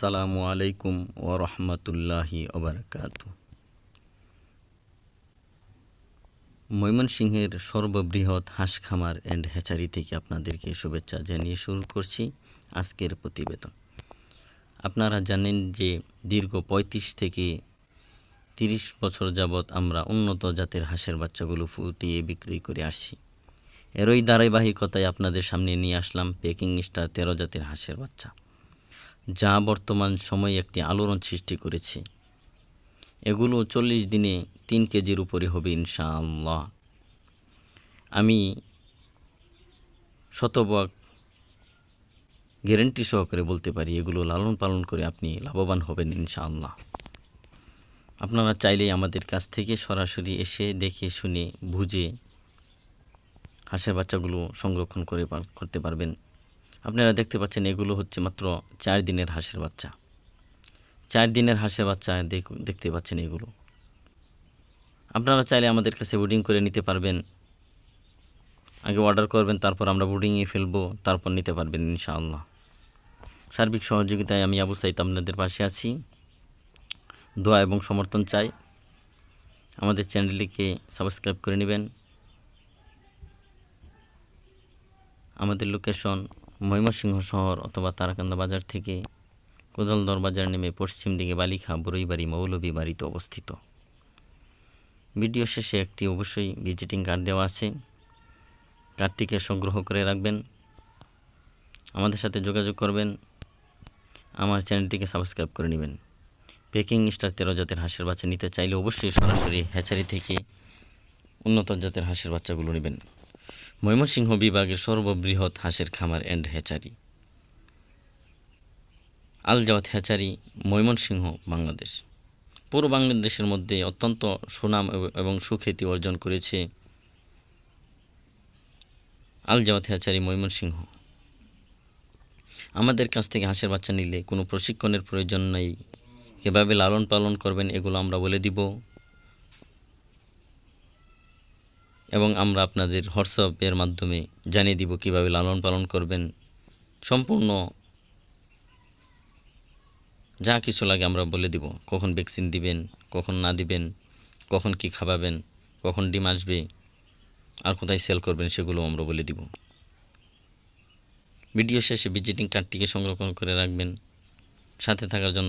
আসসালামু আলাইকুম ও রহমতুল্লাহি ওবরাকাত ময়মনসিংহের সর্ববৃহৎ হাঁস খামার অ্যান্ড হ্যাচারি থেকে আপনাদেরকে শুভেচ্ছা জানিয়ে শুরু করছি আজকের প্রতিবেদন। আপনারা জানেন যে দীর্ঘ পঁয়ত্রিশ থেকে তিরিশ বছর যাবৎ আমরা উন্নত জাতের হাঁসের বাচ্চাগুলো ফুটিয়ে বিক্রি করে আসছি। এরই ধারাবাহিকতায় আপনাদের সামনে নিয়ে আসলাম পেকিং স্টার তেরো জাতের হাঁসের বাচ্চা। যা বর্তমান সময়ে একটি আলোড়ন সৃষ্টি করেছে। এগুলো চল্লিশ দিনে তিন কেজির উপরে হবে ইনশাআল্লাহ। আমি শতভাগ গ্যারেন্টি সহকারে বলতে পারি, এগুলো লালন পালন করে আপনি লাভবান হবেন ইনশাআল্লাহ। আপনারা চাইলেই আমাদের কাছ থেকে সরাসরি এসে দেখে শুনে, বুঝে হাঁসের বাচ্চাগুলো সংরক্ষণ করে করতে পারবেন। আপনারা দেখতে পাচ্ছেন এগুলো হচ্ছে মাত্র চার দিনের হাঁসের বাচ্চা। চার দিনের হাঁসের বাচ্চা দেখ- দেখতে পাচ্ছেন এগুলো। আপনারা চাইলে আমাদের কাছে বোর্ডিং করে নিতে পারবেন। আগে অর্ডার করবেন, তারপর আমরা বোর্ডিংয়ে ফেলব, তারপর নিতে পারবেন ইনশাআল্লাহ। সার্বিক সহযোগিতায় আমি আবু সাইদ আপনাদের পাশে আছি। দোয়া এবং সমর্থন চাই। আমাদের চ্যানেলটিকে সাবস্ক্রাইব করে নেবেন। আমাদের লোকেশন ময়মনসিংহ শহর অথবা তারাকান্দা বাজার থেকে কোদালদর বাজার নেমে পশ্চিম দিকে বালিখা বরইবাড়ি মৌলভী বাড়িতে অবস্থিত। ভিডিও শেষে একটি অবশ্যই ভিজিটিং কার্ড দেওয়া আছে। কার্ডটিকে সংগ্রহ করে রাখবেন। আমাদের সাথে যোগাযোগ করবেন। আমার চ্যানেলটিকে সাবস্ক্রাইব করে নেবেন। পেকিং স্টার তেরো জাতের হাঁসের বাচ্চা নিতে চাইলে অবশ্যই সরাসরি হ্যাচারি থেকে উন্নত জাতের হাঁসের বাচ্চাগুলো নেবেন। ময়মনসিংহ বিভাগের সর্ববৃহৎ হাঁসের খামার and hatchery. আলজাওয়াত hatchery, Mymensingh, Bangladesh. পুরো বাংলাদেশের মধ্যে অত্যন্ত সুনাম এবং সুখ্যাতি অর্জন করেছে আলজাওয়াত হ্যাচারি, ময়মনসিংহ। আমাদের কাছ থেকে হাঁসের বাচ্চা নিলে কোনো প্রশিক্ষণের প্রয়োজন নেই। কীভাবে লালন পালন করবেন, এগুলো আমরা বলে দিব। এবং আমরা আপনাদের হোয়াটসঅ্যাপের মাধ্যমে জানিয়ে দিব কীভাবে লালন পালন করবেন। সম্পূর্ণ যা কিছু লাগে আমরা বলে দিব। কখন ভ্যাকসিন দিবেন, কখন না দিবেন, কখন কি খাওয়াবেন কখন ডিম আসবে, আর কোথায় সেল করবেন সেগুলো আমরা বলে দিব। ভিডিও শেষে ভিজিটিং কার্ডটিকে সংরক্ষণ করে রাখবেন। সাথে থাকার জন্য